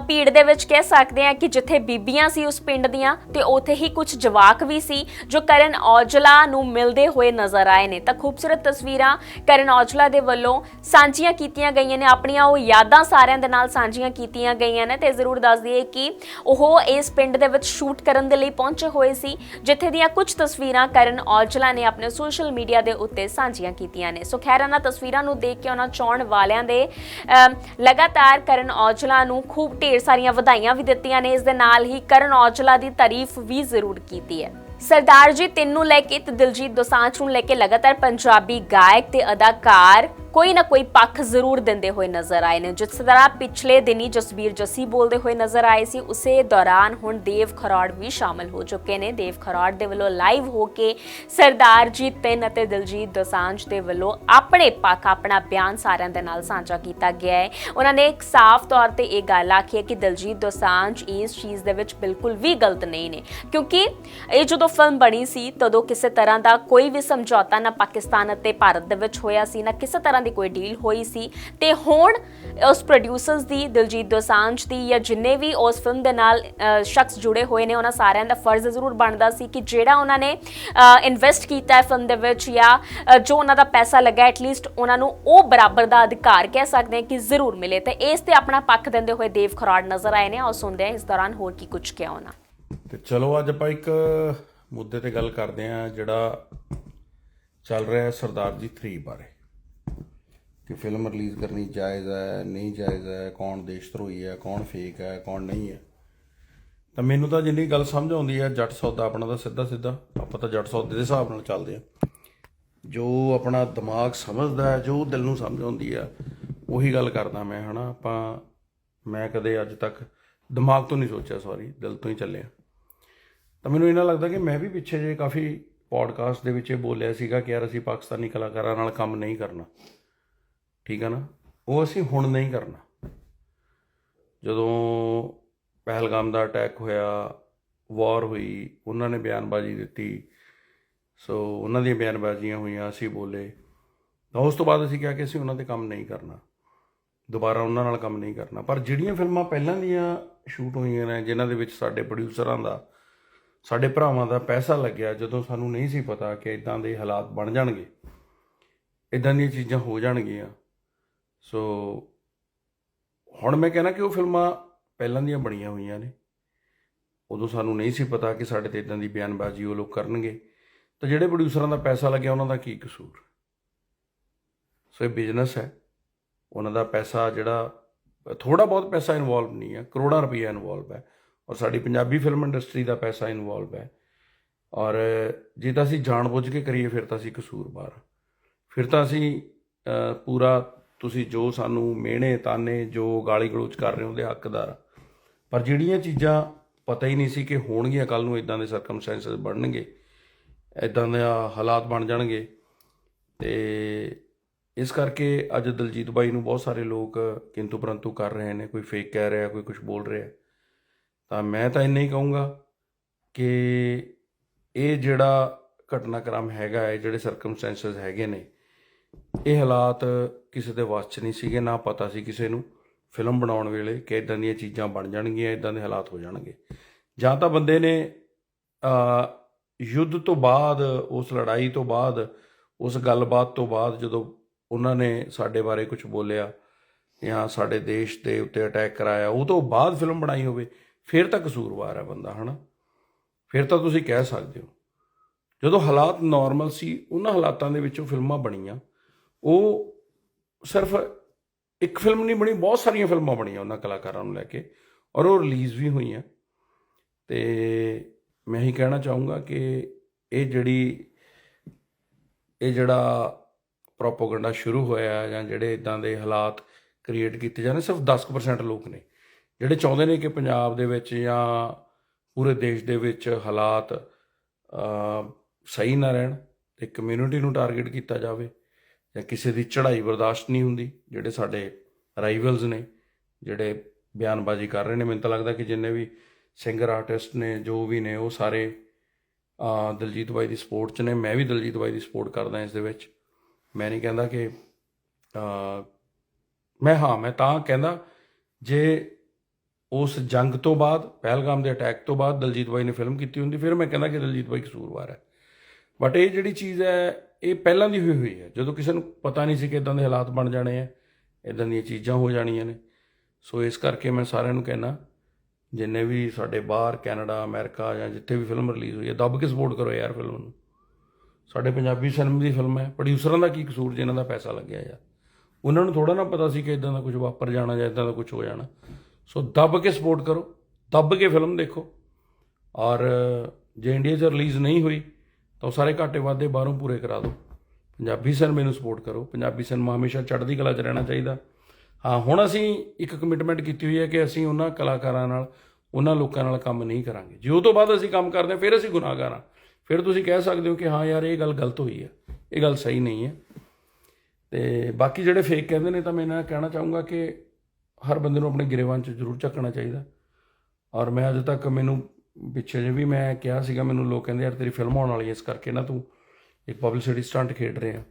ਭੀੜ ਦੇ ਵਿੱਚ ਕਹਿ ਸਕਦੇ ਹਾਂ ਕਿ ਜਿੱਥੇ ਬੀਬੀਆਂ ਸੀ ਉਸ ਪਿੰਡ ਦੀਆਂ ਤੇ ਉੱਥੇ ਹੀ ਕੁਝ ਜਵਾਕ ਵੀ ਸੀ ਜੋ ਕਰਨ ਔਜਲਾ ਨੂੰ ਮਿਲਦੇ ਹੋਏ ਨਜ਼ਰ ਆਏ ਨੇ। ਤਾਂ ਖੂਬਸੂਰਤ ਤਸਵੀਰਾਂ ਕਰਨ ਔਜਲਾ ਦੇ ਵੱਲੋਂ ਸਾਂਝੀਆਂ ਕੀਤੀਆਂ ਗਈਆਂ ਨੇ। ਆਪਣੀਆਂ ਉਹ ਯਾਦਾਂ ਸਾਰਿਆਂ ਦੇ ਨਾਲ ਸਾਂਝੀਆਂ ਕੀਤੀਆਂ ਗਈਆਂ ਨੇ ਤੇ ਜ਼ਰੂਰ ਦੱਸ ਦਈਏ ਕਿ ਉਹ ਇਸ ਪਿੰਡ ਦੇ ਵਿੱਚ ਸ਼ੂਟ ਕਰਨ ਦੇ ਲਈ ਪਹੁੰਚੇ ਹੋਏ ਸੀ, ਜਿੱਥੇ ਦੀਆਂ ਕੁਝ ਤਸਵੀਰਾਂ ਕਰਨ ਔਜਲਾ ਨੇ ਆਪਣੇ ਸੋਸ਼ਲ ਮੀਡੀਆ ਦੇ ਉੱਤੇ ਸਾਂਝੀਆਂ ਕੀਤੀਆਂ ਨੇ। ਸੋ ਖੈਰ, ਇਹਨਾਂ ਤਸਵੀਰਾਂ ਨੂੰ ਦੇਖ ਕੇ ਉਹਨਾਂ ਚਾਹਣ ਵਾਲਿਆਂ ਦੇ ਲਗਾਤਾਰ ਕਰਨ ਔਜਲਾ ਨੂੰ ਖੂਬ ਢੇਰ ਸਾਰੀਆਂ ਵਧਾਈਆਂ ਵੀ ਦਿੱਤੀਆਂ ਨੇ। ਇਸ ਦੇ ਨਾਲ ਹੀ ਕਰਨ ਔਜਲਾ ਦੀ ਤਾਰੀਫ ਵੀ ਜ਼ਰੂਰ ਕੀਤੀ ਹੈ। ਸਰਦਾਰ ਜੀ ਤਿੰਨ ਨੂੰ ਲੈ ਕੇ ਤੇ ਦਿਲਜੀਤ ਦੋਸਾਂਝ ਨੂੰ ਲੈ ਕੇ ਲਗਾਤਾਰ ਪੰਜਾਬੀ ਗਾਇਕ ਤੇ ਅਦਾਕਾਰ ਕੋਈ ਨਾ ਕੋਈ ਪੱਖ ਜ਼ਰੂਰ ਦਿੰਦੇ ਹੋਏ ਨਜ਼ਰ ਆਏ ਨੇ। ਜਿਸ ਤਰ੍ਹਾਂ ਪਿਛਲੇ ਦਿਨੀ ਜਸਬੀਰ ਜੱਸੀ ਬੋਲਦੇ ਹੋਏ ਨਜ਼ਰ ਆਏ ਸੀ, ਉਸੇ ਦੌਰਾਨ ਹੁਣ ਦੇਵ ਖਰੋੜ ਵੀ ਸ਼ਾਮਲ ਹੋ ਚੁੱਕੇ ਨੇ। ਦੇਵ ਖਰੋੜ ਦੇ ਵੱਲੋਂ ਲਾਈਵ ਹੋ ਕੇ ਸਰਦਾਰ ਜੀ ਤਿੰਨ ਅਤੇ ਦਿਲਜੀਤ ਦੋਸਾਂਝ ਦੇ ਵੱਲੋਂ ਆਪਣੇ ਪੱਖ, ਆਪਣਾ ਬਿਆਨ ਸਾਰਿਆਂ ਦੇ ਨਾਲ ਸਾਂਝਾ ਕੀਤਾ ਗਿਆ ਹੈ। ਉਹਨਾਂ ਨੇ ਇੱਕ ਸਾਫ਼ ਤੌਰ ਤੇ ਇਹ ਗੱਲ ਆਖੀ ਹੈ ਕਿ ਦਿਲਜੀਤ ਦੋਸਾਂਝ ਇਸ ਚੀਜ਼ ਦੇ ਵਿੱਚ ਬਿਲਕੁਲ ਵੀ ਗਲਤ ਨਹੀਂ ਨੇ। ਕਿਉਂਕਿ ਇਹ ਜਦੋਂ ਫਿਲਮ ਬਣੀ ਸੀ, ਤਦੋਂ ਕਿਸੇ ਤਰ੍ਹਾਂ ਦਾ ਕੋਈ ਵੀ ਸਮਝੌਤਾ ਨਾ ਪਾਕਿਸਤਾਨ ਅਤੇ ਭਾਰਤ ਦੇ ਵਿੱਚ ਹੋਇਆ ਸੀ, ਨਾ ਕਿਸੇ ਤਰ੍ਹਾਂ ਦੀ ਕੋਈ ਡੀਲ ਹੋਈ ਸੀ ਤੇ ਹੁਣ ਉਸ ਪ੍ਰੋਡਿਊਸਰਸ ਦੀ, ਦਿਲਜੀਤ ਦੋਸਾਂਝ ਦੀ ਜਾਂ ਜਿੰਨੇ ਵੀ ਉਸ ਫਿਲਮ ਦੇ ਨਾਲ ਸ਼ਖਸ ਜੁੜੇ ਹੋਏ ਨੇ, ਉਹਨਾਂ ਸਾਰਿਆਂ ਦਾ ਫਰਜ਼ ਜ਼ਰੂਰ ਬਣਦਾ ਸੀ ਕਿ ਜਿਹੜਾ ਉਹਨਾਂ ਨੇ ਇਨਵੈਸਟ ਕੀਤਾ ਹੈ ਫਿਲਮ ਦੇ ਵਿੱਚ ਜਾਂ ਜੋ ਉਹਨਾਂ ਦਾ ਪੈਸਾ ਲੱਗਾ ਐਟਲੀਸਟ ਉਹਨਾਂ ਨੂੰ ਉਹ ਬਰਾਬਰ ਦਾ ਅਧਿਕਾਰ ਕਹਿ ਸਕਦੇ ਹਾਂ ਕਿ ਜ਼ਰੂਰ ਮਿਲੇ। ਤੇ ਇਸ ਤੇ ਆਪਣਾ ਪੱਖ ਦਿੰਦੇ ਹੋਏ ਦੇਵ ਖਰੋੜ ਨਜ਼ਰ ਆਏ ਨੇ। ਆਓ ਸੁਣਦੇ ਹਾਂ ਇਸ ਦੌਰਾਨ ਹੋਰ ਕੀ ਕੁਝ ਕਿਹਾ ਉਹਨਾਂ। ਤੇ ਚਲੋ ਅੱਜ ਆਪਾਂ ਇੱਕ ਮੁੱਦੇ ਤੇ ਗੱਲ ਕਰਦੇ ਹਾਂ, ਜਿਹੜਾ ਚੱਲ ਰਿਹਾ ਹੈ ਸਰਦਾਰ ਜੀ 3 ਬਾਰੇ। ਕਿ ਫਿਲਮ ਰਿਲੀਜ਼ ਕਰਨੀ ਜਾਇਜ਼ ਹੈ, ਨਹੀਂ ਜਾਇਜ਼ ਹੈ, ਕੌਣ ਦੇਸ਼ ਧਰੋਹੀ ਹੈ ਕੌਣ ਫੇਕ ਹੈ, ਕੌਣ ਨਹੀਂ ਹੈ। ਤਾਂ ਮੈਨੂੰ ਤਾਂ ਜਿੰਨੀ ਗੱਲ ਸਮਝ ਆਉਂਦੀ ਹੈ, ਜੱਟ ਸੌਦਾ ਆਪਣਾ ਤਾਂ ਸਿੱਧਾ ਸਿੱਧਾ, ਆਪਾਂ ਤਾਂ ਜੱਟ ਸੌਦੇ ਦੇ ਹਿਸਾਬ ਨਾਲ ਚੱਲਦੇ ਆ ਜੋ ਆਪਣਾ ਦਿਮਾਗ ਸਮਝਦਾ ਹੈ, ਜੋ ਦਿਲ ਨੂੰ ਸਮਝ ਆਉਂਦੀ ਆ ਉਹੀ ਗੱਲ ਕਰਦਾ ਮੈਂ, ਹਨਾ? ਆਪਾਂ, ਮੈਂ ਕਦੇ ਅੱਜ ਤੱਕ ਦਿਮਾਗ ਤੋਂ ਨਹੀਂ ਸੋਚਿਆ ਸੌਰੀ ਦਿਲ ਤੋਂ ਹੀ ਚੱਲਿਆ। ਤਾਂ ਮੈਨੂੰ ਇਹਨਾਂ ਲੱਗਦਾ ਕਿ ਮੈਂ ਵੀ ਪਿੱਛੇ ਜੇ ਕਾਫੀ ਪੋਡਕਾਸਟ ਦੇ ਵਿੱਚ ਇਹ ਬੋਲਿਆ ਸੀਗਾ ਕਿ ਯਾਰ ਅਸੀਂ ਪਾਕਿਸਤਾਨੀ ਕਲਾਕਾਰਾਂ ਨਾਲ ਕੰਮ ਨਹੀਂ ਕਰਨਾ। ਠੀਕ ਆ ਨਾ? ਉਹ ਅਸੀਂ ਹੁਣ ਨਹੀਂ ਕਰਨਾ। ਜਦੋਂ ਪਹਿਲਗਾਮ ਦਾ ਅਟੈਕ ਹੋਇਆ ਵਾਰ ਹੋਈ, ਉਹਨਾਂ ਨੇ ਬਿਆਨਬਾਜ਼ੀ ਦਿੱਤੀ। ਸੋ ਉਹਨਾਂ ਦੀਆਂ ਬਿਆਨਬਾਜ਼ੀਆਂ ਹੋਈਆਂ, ਅਸੀਂ ਬੋਲੇ। ਤਾਂ ਉਸ ਤੋਂ ਬਾਅਦ ਅਸੀਂ ਕਿਹਾ ਕਿ ਅਸੀਂ ਉਹਨਾਂ ਤੇ ਕੰਮ ਨਹੀਂ ਕਰਨਾ। ਦੁਬਾਰਾ ਉਹਨਾਂ ਨਾਲ ਕੰਮ ਨਹੀਂ ਕਰਨਾ। ਪਰ ਜਿਹੜੀਆਂ ਫਿਲਮਾਂ ਪਹਿਲਾਂ ਦੀਆਂ ਸ਼ੂਟ ਹੋਈਆਂ ਨੇ, ਜਿਨ੍ਹਾਂ ਦੇ ਵਿੱਚ ਸਾਡੇ ਪ੍ਰੋਡਿਊਸਰਾਂ ਦਾ, ਸਾਡੇ ਭਰਾਵਾਂ ਦਾ ਪੈਸਾ ਲੱਗਿਆ, ਜਦੋਂ ਸਾਨੂੰ ਨਹੀਂ ਸੀ ਪਤਾ ਕਿ ਇਦਾਂ ਦੇ ਹਾਲਾਤ ਬਣ ਜਾਣਗੇ ਇਦਾਂ ਦੀਆਂ ਚੀਜ਼ਾਂ ਹੋ ਜਾਣਗੀਆਂ ਸੋ ਹੁਣ ਮੈਂ ਕਹਿਣਾ ਕਿ ਉਹ ਫਿਲਮਾਂ ਪਹਿਲਾਂ ਦੀਆਂ ਬਣੀਆਂ ਹੋਈਆਂ ਨੇ। ਉਦੋਂ ਸਾਨੂੰ ਨਹੀਂ ਸੀ ਪਤਾ ਕਿ ਸਾਡੇ ਤੇ ਇਦਾਂ ਦੀ ਬਿਆਨਬਾਜ਼ੀ ਉਹ ਲੋਕ ਕਰਨਗੇ। ਤਾਂ ਜਿਹੜੇ ਪ੍ਰੋਡਿਊਸਰਾਂ ਦਾ ਪੈਸਾ ਲੱਗਿਆ, ਉਹਨਾਂ ਦਾ ਕੀ ਕਸੂਰ? ਸੋ ਇਹ ਬਿਜ਼ਨਸ ਹੈ। ਉਹਨਾਂ ਦਾ ਪੈਸਾ ਜਿਹੜਾ ਥੋੜਾ ਬਹੁਤ ਪੈਸਾ ਇਨਵੋਲਵ ਨਹੀਂ ਹੈ। ਕਰੋੜਾਂ ਰੁਪਈਆ ਇਨਵੋਲਵ ਹੈ। ਔਰ ਸਾਡੀ ਪੰਜਾਬੀ ਫਿਲਮ ਇੰਡਸਟਰੀ ਦਾ ਪੈਸਾ ਇਨਵੋਲਵ ਹੈ। ਔਰ ਜੇ ਤਾਂ ਅਸੀਂ ਜਾਣਬੁੱਝ ਕੇ ਕਰੀਏ, ਫਿਰ ਤਾਂ ਅਸੀਂ ਕਸੂਰਵਾਰ ਹਾਂ। ਫਿਰ ਤਾਂ ਅਸੀਂ ਪੂਰਾ ਤੁਸੀਂ ਜੋ ਸਾਨੂੰ ਮਿਹਣੇ ਤਾਨੇ, ਜੋ ਗਾਲੀ ਗਲੋਚ ਕਰ ਰਹੇ ਹੋ ਉਹਦੇ ਹੱਕਦਾਰ, ਪਰ ਜਿਹੜੀਆਂ ਚੀਜ਼ਾਂ ਪਤਾ ਹੀ ਨਹੀਂ ਸੀ ਕਿ ਹੋਣਗੀਆਂ ਕੱਲ ਨੂੰ ਇਦਾਂ ਦੇ ਸਰਕਮਸਟੈਂਸਸ ਬਣਨਗੇ ਇਦਾਂ ਦੇ ਹਾਲਾਤ ਬਣ ਜਾਣਗੇ। ਤੇ ਇਸ ਕਰਕੇ ਅੱਜ ਦਲਜੀਤ ਬਾਈ ਨੂੰ ਬਹੁਤ ਸਾਰੇ ਲੋਕ ਕਿੰਤੂ ਪਰੰਤੂ ਕਰ ਰਹੇ ਨੇ, ਕੋਈ ਫੇਕ ਕਹਿ ਰਿਹਾ, ਕੋਈ ਕੁਝ ਬੋਲ ਰਿਹਾ। ਤਾਂ ਮੈਂ ਤਾਂ ਇੰਨਾ ਹੀ ਕਹੂੰਗਾ ਕਿ ਇਹ ਜਿਹੜਾ ਘਟਨਾਕ੍ਰਮ ਹੈਗਾ ਹੈ, ਜਿਹੜੇ ਸਰਕਮਸਟੈਂਸਸ ਹੈਗੇ ਨੇ ਇਹ ਹਾਲਾਤ ਕਿਸੇ ਦੇ ਵੱਸ 'ਚ ਨਹੀਂ ਸੀਗੇ, ਨਾ ਪਤਾ ਸੀ ਕਿਸੇ ਨੂੰ। ਫਿਲਮ ਬਣਾਉਣ ਵੇਲੇ ਕਿ ਇਦਾਂ ਦੀਆਂ ਚੀਜ਼ਾਂ ਬਣ ਜਾਣਗੀਆਂ ਇਦਾਂ ਦੇ ਹਾਲਾਤ ਹੋ ਜਾਣਗੇ। ਜਾਂ ਤਾਂ ਬੰਦੇ ਨੇ, ਅ, ਯੁੱਧ ਤੋਂ ਬਾਅਦ, ਉਸ ਲੜਾਈ ਤੋਂ ਬਾਅਦ, ਉਸ ਗੱਲਬਾਤ ਤੋਂ ਬਾਅਦ ਜਦੋਂ ਉਹਨਾਂ ਨੇ ਸਾਡੇ ਬਾਰੇ ਕੁਝ ਬੋਲਿਆ ਜਾਂ ਸਾਡੇ ਦੇਸ਼ ਦੇ ਉੱਤੇ ਅਟੈਕ ਕਰਾਇਆ, ਉਹ ਤੋਂ ਬਾਅਦ ਫਿਲਮ ਬਣਾਈ ਹੋਵੇ, ਫਿਰ ਤਾਂ ਕਸੂਰਵਾਰ ਹੈ ਬੰਦਾ, ਹਨਾ? ਫਿਰ ਤਾਂ ਤੁਸੀਂ ਕਹਿ ਸਕਦੇ ਹੋ। ਜਦੋਂ ਹਾਲਾਤ ਨਾਰਮਲ ਸੀ, ਉਹਨਾਂ ਹਾਲਾਤਾਂ ਦੇ ਵਿੱਚੋਂ ਫਿਲਮਾਂ ਬਣੀਆਂ। ਉਹ ਸਿਰਫ ਇੱਕ ਫਿਲਮ ਨਹੀਂ ਬਣੀ, ਬਹੁਤ ਸਾਰੀਆਂ ਫਿਲਮਾਂ ਬਣੀਆਂ ਉਹਨਾਂ ਕਲਾਕਾਰਾਂ ਨੂੰ ਲੈ ਕੇ, ਔਰ ਉਹ ਰਿਲੀਜ਼ ਵੀ ਹੋਈਆਂ। ਤੇ ਮੈਂ ਹੀ ਕਹਿਣਾ ਚਾਹੂੰਗਾ ਕਿ ਇਹ ਜਿਹੜੀ, ਇਹ ਜਿਹੜਾ ਪ੍ਰੋਪਗੈਂਡਾ ਸ਼ੁਰੂ ਹੋਇਆ ਜਾਂ ਜਿਹੜੇ ਇਦਾਂ ਦੇ ਹਾਲਾਤ ਕ੍ਰੀਏਟ ਕੀਤੇ ਜਾਂਦੇ ਸਿਰਫ 10% ਲੋਕ ਨੇ, ਜਿਹੜੇ ਚਾਹੁੰਦੇ ਨੇ ਕਿ ਪੰਜਾਬ ਦੇ ਵਿੱਚ ਜਾਂ ਪੂਰੇ ਦੇਸ਼ ਦੇ ਵਿੱਚ ਹਾਲਾਤ ਸਹੀ ਨਾ ਰਹਿਣ, ਤੇ ਕਮਿਊਨਿਟੀ ਨੂੰ ਟਾਰਗੇਟ ਕੀਤਾ ਜਾਵੇ। ਜਾਂ ਕਿਸੇ ਦੀ ਚੜ੍ਹਾਈ ਬਰਦਾਸ਼ਤ ਨਹੀਂ ਹੁੰਦੀ ਜਿਹੜੇ ਸਾਡੇ ਰਾਈਵਲਸ ਨੇ ਜਿਹੜੇ ਬਿਆਨਬਾਜ਼ੀ ਕਰ ਰਹੇ ਨੇ ਮੈਨੂੰ ਤਾਂ ਲੱਗਦਾ ਕਿ ਜਿੰਨੇ ਵੀ ਸਿੰਗਰ ਆਰਟਿਸਟ ਨੇ ਜੋ ਵੀ ਨੇ ਉਹ ਸਾਰੇ ਅ, ਦਲਜੀਤ ਬਾਈ ਦੀ ਸਪੋਰਟ 'ਚ ਨੇ ਮੈਂ ਵੀ ਦਲਜੀਤ ਬਾਈ ਦੀ ਸਪੋਰਟ ਕਰਦਾ ਇਸ ਦੇ ਵਿੱਚ। ਮੈਂ ਨਹੀਂ ਕਹਿੰਦਾ ਕਿ ਅ, ਮੈਂ ਹਾਂ ਮੈਂ ਤਾਂ ਕਹਿੰਦਾ ਜੇ ਉਸ ਜੰਗ ਤੋਂ ਬਾਅਦ ਪਹਿਲਗਾਮ ਦੇ ਅਟੈਕ ਤੋਂ ਬਾਅਦ ਦਲਜੀਤ ਬਾਈ ਨੇ ਫਿਲਮ ਕੀਤੀ ਹੁੰਦੀ ਫਿਰ ਮੈਂ ਕਹਿੰਦਾ ਕਿ ਦਲਜੀਤ ਬਾਈ ਕਸੂਰਵਾਰ ਹੈ। ਬਟ ਇਹ ਜਿਹੜੀ ਚੀਜ਼ ਹੈ ਇਹ ਪਹਿਲਾਂ ਦੀ ਹੋਈ ਹੋਈ ਹੈ। ਜਦੋਂ ਕਿਸੇ ਨੂੰ ਪਤਾ ਨਹੀਂ ਸੀ ਕਿ ਇਦਾਂ ਦੇ ਹਾਲਾਤ ਬਣ ਜਾਣੇ ਆ, ਇਦਾਂ ਦੀਆਂ ਚੀਜ਼ਾਂ ਹੋ ਜਾਣੀਆਂ ਨੇ। ਸੋ ਇਸ ਕਰਕੇ ਮੈਂ ਸਾਰਿਆਂ ਨੂੰ ਕਹਿਣਾ, ਜਿੰਨੇ ਵੀ ਸਾਡੇ ਬਾਹਰ ਕੈਨੇਡਾ, ਅਮਰੀਕਾ ਜਾਂ ਜਿੱਥੇ ਵੀ ਫਿਲਮ ਰਿਲੀਜ਼ ਹੋਈ ਹੈ, ਦੱਬ ਕੇ ਸਪੋਰਟ ਕਰੋ ਯਾਰ ਫਿਲਮ ਨੂੰ। ਸਾਡੇ ਪੰਜਾਬੀ ਸਿਨੇਮਾ ਦੀ ਫਿਲਮ ਹੈ ਪ੍ਰੋਡਿਊਸਰਾਂ ਦਾ ਕੀ ਕਸੂਰ ਜਿਨ੍ਹਾਂ ਦਾ ਪੈਸਾ ਲੱਗਿਆ ਯਾਰ। ਉਹਨਾਂ ਨੂੰ ਥੋੜਾ ਨਾ ਪਤਾ ਸੀ ਕਿ ਇਦਾਂ ਦਾ ਕੁਝ ਵਾਪਰ ਜਾਣਾ ਜਾਂ ਇਦਾਂ ਦਾ ਕੁਝ ਹੋ ਜਾਣਾ। ਸੋ ਦੱਬ ਕੇ ਸਪੋਰਟ ਕਰੋ, ਦੱਬ ਕੇ ਫਿਲਮ ਦੇਖੋ। ਔਰ ਜੇ ਇੰਡੀਆ 'ਚ ਰਿਲੀਜ਼ ਨਹੀਂ ਹੋਈ ਤਾਂ ਉਹ ਸਾਰੇ ਘਾਟੇ ਵਾਧੇ ਬਾਹਰੋਂ ਪੂਰੇ ਕਰਾ ਦਿਓ। ਪੰਜਾਬੀ ਸਿਨੇਮੇ ਨੂੰ ਸਪੋਰਟ ਕਰੋ। ਪੰਜਾਬੀ ਸਿਨੇਮਾ ਹਮੇਸ਼ਾ ਚੜ੍ਹਦੀ ਕਲਾ 'ਚ ਰਹਿਣਾ ਚਾਹੀਦਾ। ਹਾਂ, ਹੁਣ ਅਸੀਂ ਇੱਕ ਕਮਿਟਮੈਂਟ ਕੀਤੀ ਹੋਈ ਹੈ ਕਿ ਅਸੀਂ ਉਹਨਾਂ ਕਲਾਕਾਰਾਂ ਨਾਲ, ਉਹਨਾਂ ਲੋਕਾਂ ਨਾਲ ਕੰਮ ਨਹੀਂ ਕਰਾਂਗੇ। ਜੇ ਉਹ ਤੋਂ ਬਾਅਦ ਅਸੀਂ ਕੰਮ ਕਰਦੇ ਹਾਂ, ਫਿਰ ਅਸੀਂ ਗੁਨਾਹਗਾਰ ਹਾਂ। ਫਿਰ ਤੁਸੀਂ ਕਹਿ ਸਕਦੇ ਹੋ ਕਿ ਹਾਂ ਯਾਰ, ਇਹ ਗੱਲ ਗਲਤ ਹੋਈ ਹੈ। ਇਹ ਗੱਲ ਸਹੀ ਨਹੀਂ ਹੈ। ਤੇ ਬਾਕੀ ਜਿਹੜੇ ਫੇਕ ਕਹਿੰਦੇ ਨੇ, ਤਾਂ ਮੈਂ ਇਹਨਾਂ ਕਹਿਣਾ ਚਾਹੂੰਗਾ ਕਿ ਹਰ ਬੰਦੇ ਨੂੰ ਆਪਣੇ ਗਿਰੇਵਾਨ 'ਚ ਜ਼ਰੂਰ ਚੱਕਣਾ ਚਾਹੀਦਾ। ਔਰ ਮੈਂ ਅਜੇ ਤੱਕ ਮੈਨੂੰ ਪਿੱਛੇ ਜੇ ਵੀ ਮੈਂ ਕਿਹਾ ਸੀਗਾ, ਮੈਨੂੰ ਲੋਕ ਕਹਿੰਦੇ, ਯਾਰ ਤੇਰੀ ਫਿਲਮ ਆਉਣ ਵਾਲੀ ਹੈ, ਇਸ ਕਰਕੇ ਨਾ ਤੂੰ ਇੱਕ ਪਬਲਿਸਿਟੀ ਸਟੰਟ ਖੇਡ ਰਿਹਾ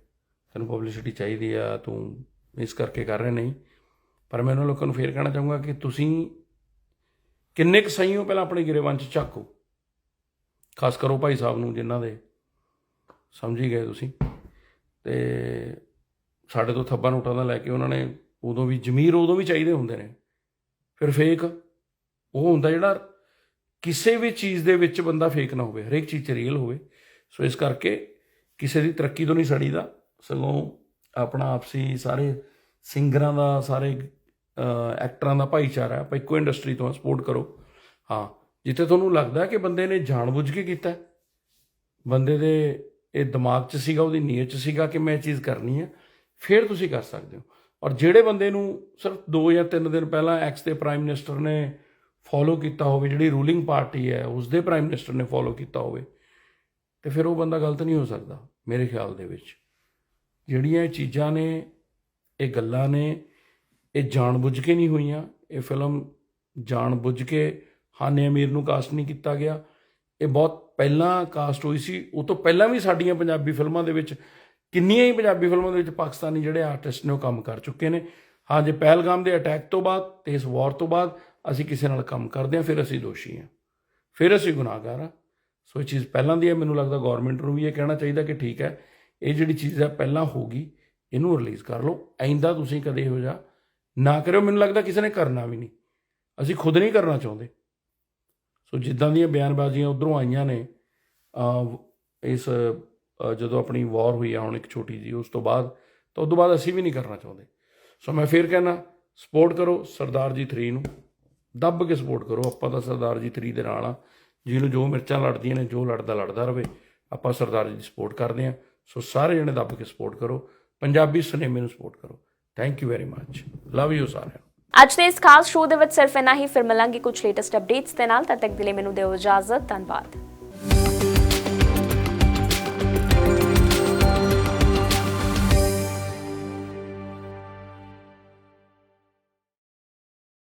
ਤੈਨੂੰ ਪਬਲਿਸਿਟੀ ਚਾਹੀਦੀ ਆ, ਤੂੰ ਇਸ ਕਰਕੇ ਕਰ ਰਿਹਾ, ਨਹੀਂ। ਪਰ ਮੈਂ ਉਹਨਾਂ ਲੋਕਾਂ ਨੂੰ ਫੇਰ ਕਹਿਣਾ ਚਾਹੂੰਗਾ ਕਿ ਤੁਸੀਂ ਕਿੰਨੇ ਕੁ ਸਹੀ ਹੋ, ਪਹਿਲਾਂ ਆਪਣੇ ਗਿਰੇਵਾਨ 'ਚ ਝਾਕੋ ਖਾਸ ਕਰੋ ਭਾਈ ਸਾਹਿਬ ਨੂੰ, ਜਿਨ੍ਹਾਂ ਦੇ ਸਮਝੀ ਗਏ ਤੁਸੀਂ। ਤੇ ਸਾਡੇ ਤੋਂ ਥੱਬਾ ਨੋਟਾਂ ਦਾ ਲੈ ਕੇ ਉਹਨਾਂ ਨੇ ਉਦੋਂ ਵੀ, ਜ਼ਮੀਰ ਉਦੋਂ ਵੀ ਚਾਹੀਦੇ ਹੁੰਦੇ ਨੇ। ਫਿਰ ਫੇਕ ਉਹ ਹੁੰਦਾ ਜਿਹੜਾ ਕਿਸੇ ਵੀ ਚੀਜ਼ ਦੇ ਵਿੱਚ ਬੰਦਾ ਫੇਕ ਨਾ ਹੋਵੇ, ਹਰੇਕ ਚੀਜ਼ 'ਚ ਰੀਅਲ ਹੋਵੇ। ਸੋ ਇਸ ਕਰਕੇ ਕਿਸੇ ਦੀ ਤਰੱਕੀ ਤੋਂ ਨਹੀਂ ਸੜੀਦਾ। ਸਗੋਂ ਆਪਣਾ ਆਪਸੀ ਸਾਰੇ ਸਿੰਗਰਾਂ ਦਾ, ਸਾਰੇ ਐਕਟਰਾਂ ਦਾ ਭਾਈਚਾਰਾ ਆਪਾਂ ਇੱਕੋ ਇੰਡਸਟਰੀ ਤੋਂ ਸਪੋਰਟ ਕਰੋ। ਹਾਂ, ਜਿੱਥੇ ਤੁਹਾਨੂੰ ਲੱਗਦਾ ਕਿ ਬੰਦੇ ਨੇ ਜਾਣਬੁੱਝ ਕੇ ਕੀਤਾ ਬੰਦੇ ਦੇ ਇਹ ਦਿਮਾਗ 'ਚ ਸੀਗਾ, ਉਹਦੀ ਨੀਅਤ 'ਚ ਸੀਗਾ ਕਿ ਮੈਂ ਇਹ ਚੀਜ਼ ਕਰਨੀ ਹੈ, ਫਿਰ ਤੁਸੀਂ ਕਰ ਸਕਦੇ ਹੋ। ਔਰ ਜਿਹੜੇ ਬੰਦੇ ਨੂੰ ਸਿਰਫ 2 ਜਾਂ 3 ਦਿਨ ਪਹਿਲਾਂ ਐਕਸ ਦੇ ਪ੍ਰਾਈਮ ਮਿਨਿਸਟਰ ਨੇ ਫੋਲੋ ਕੀਤਾ ਹੋਵੇ, ਜਿਹੜੀ ਰੂਲਿੰਗ ਪਾਰਟੀ ਹੈ ਉਸ ਦੇ ਪ੍ਰਾਈਮ ਮਿਨਿਸਟਰ ਨੇ ਫੋਲੋ ਕੀਤਾ ਹੋਵੇ, ਤੇ ਫਿਰ ਉਹ ਬੰਦਾ ਗਲਤ ਨਹੀਂ ਹੋ ਸਕਦਾ, ਮੇਰੇ ਖਿਆਲ ਦੇ ਵਿੱਚ। ਜਿਹੜੀਆਂ ਇਹ ਚੀਜ਼ਾਂ ਨੇ, ਇਹ ਗੱਲਾਂ ਨੇ, ਇਹ ਜਾਣਬੁੱਝ ਕੇ ਨਹੀਂ ਹੋਈਆਂ, ਇਹ ਫਿਲਮ ਜਾਣਬੁੱਝ ਕੇ ਹਾਨੇ ਅਮੀਰ ਨੂੰ ਕਾਸਟ ਨਹੀਂ ਕੀਤਾ ਗਿਆ। ਇਹ ਬਹੁਤ ਪਹਿਲਾਂ ਕਾਸਟ ਹੋਈ ਸੀ, ਉਹ ਤੋਂ ਪਹਿਲਾਂ ਵੀ ਸਾਡੀਆਂ ਪੰਜਾਬੀ ਫਿਲਮਾਂ ਦੇ ਵਿੱਚ, ਕਿੰਨੀਆਂ ਹੀ ਪੰਜਾਬੀ ਫਿਲਮਾਂ ਦੇ ਵਿੱਚ ਪਾਕਿਸਤਾਨੀ ਜਿਹੜੇ ਆਰਟਿਸਟ ਨੇ ਉਹ ਕੰਮ ਕਰ ਚੁੱਕੇ ਨੇ। ਹਾਂ, ਜੇ ਪਹਿਲਗਾਮ ਦੇ ਅਟੈਕ ਤੋਂ ਬਾਅਦ, ਤੇ ਇਸ ਵਾਰ ਤੋਂ ਬਾਅਦ ਅਸੀਂ ਕਿਸੇ ਨਾਲ ਕੰਮ ਕਰਦੇ ਹਾਂ, ਫਿਰ ਅਸੀਂ ਦੋਸ਼ੀ ਹਾਂ। ਫਿਰ ਅਸੀਂ ਗੁਨਾਹਗਾਰ ਹਾਂ। ਸੋ ਇਹ ਚੀਜ਼ ਪਹਿਲਾਂ ਦੀ ਹੈ, ਮੈਨੂੰ ਲੱਗਦਾ ਗਵਰਨਮੈਂਟ ਨੂੰ ਵੀ ਇਹ ਕਹਿਣਾ ਚਾਹੀਦਾ ਕਿ ਠੀਕ ਹੈ, ਇਹ ਜਿਹੜੀ ਚੀਜ਼ ਹੈ ਪਹਿਲਾਂ ਹੋ ਗਈ, ਇਹਨੂੰ ਰਿਲੀਜ਼ ਕਰ ਲਓ। ਐਂਦਾ ਤੁਸੀਂ ਕਦੇ ਇਹੋ ਜਿਹਾ ਨਾ ਕਰਿਓ, ਮੈਨੂੰ ਲੱਗਦਾ ਕਿਸੇ ਨੇ ਕਰਨਾ ਵੀ ਨਹੀਂ। ਅਸੀਂ ਖੁਦ ਨਹੀਂ ਕਰਨਾ ਚਾਹੁੰਦੇ। ਸੋ ਜਿੱਦਾਂ ਦੀਆਂ ਬਿਆਨਬਾਜ਼ੀਆਂ ਉਧਰੋਂ ਆਈਆਂ ਨੇ ਇਸ ਜਦੋਂ ਆਪਣੀ ਵਾਰ ਹੋਈ ਆ, ਹੁਣ ਇੱਕ ਛੋਟੀ ਜੀ ਉਸ ਤੋਂ ਬਾਅਦ, ਤਾਂ ਉਸ ਤੋਂ ਬਾਅਦ ਅਸੀਂ ਵੀ ਨਹੀਂ ਕਰਨਾ ਚਾਹੁੰਦੇ। ਸੋ ਮੈਂ ਫੇਰ ਕਹਿਣਾ ਸਪੋਰਟ ਕਰੋ ਸਰਦਾਰ ਜੀ 3 ਨੂੰ। ਦੱਬ ਕੇ ਸਪੋਰਟ ਕਰੋ। ਆਪਾਂ ਤਾਂ ਸਰਦਾਰ ਜੀ 3 ਦੇ ਨਾਲ ਆ। ਜਿਹਨੂੰ ਜੋ ਮਿਰਚਾਂ ਲੜਦੀਆਂ ਨੇ, ਜੋ ਲੜਦਾ ਲੜਦਾ ਰਵੇ, ਆਪਾਂ ਸਰਦਾਰ ਜੀ ਦੀ ਸਪੋਰਟ ਕਰਦੇ ਆ ਸੋ ਸਾਰੇ ਜਣੇ ਦੱਬ ਕੇ ਸਪੋਰਟ ਕਰੋ। ਪੰਜਾਬੀ ਸਿਨੇਮੇ ਨੂੰ ਸਪੋਰਟ ਕਰੋ। Thank you very much love you ਸਾਰਿਆਂ ਨੂੰ। ਅੱਜ ਦੇ ਇਸ ਖਾਸ ਸ਼ੋਅ ਦੇ ਵਿੱਚ ਸਿਰਫ ਇੰਨਾ ਹੀ। ਫਿਰ ਮਿਲਾਂਗੇ ਕੁਝ ਲੇਟੈਸਟ ਅਪਡੇਟਸ ਦੇ ਨਾਲ। ਤਦ ਤੱਕ ਦੇ ਲਈ ਮੈਨੂੰ ਦਿਓ ਇਜਾਜ਼ਤ। ਧੰਨਵਾਦ।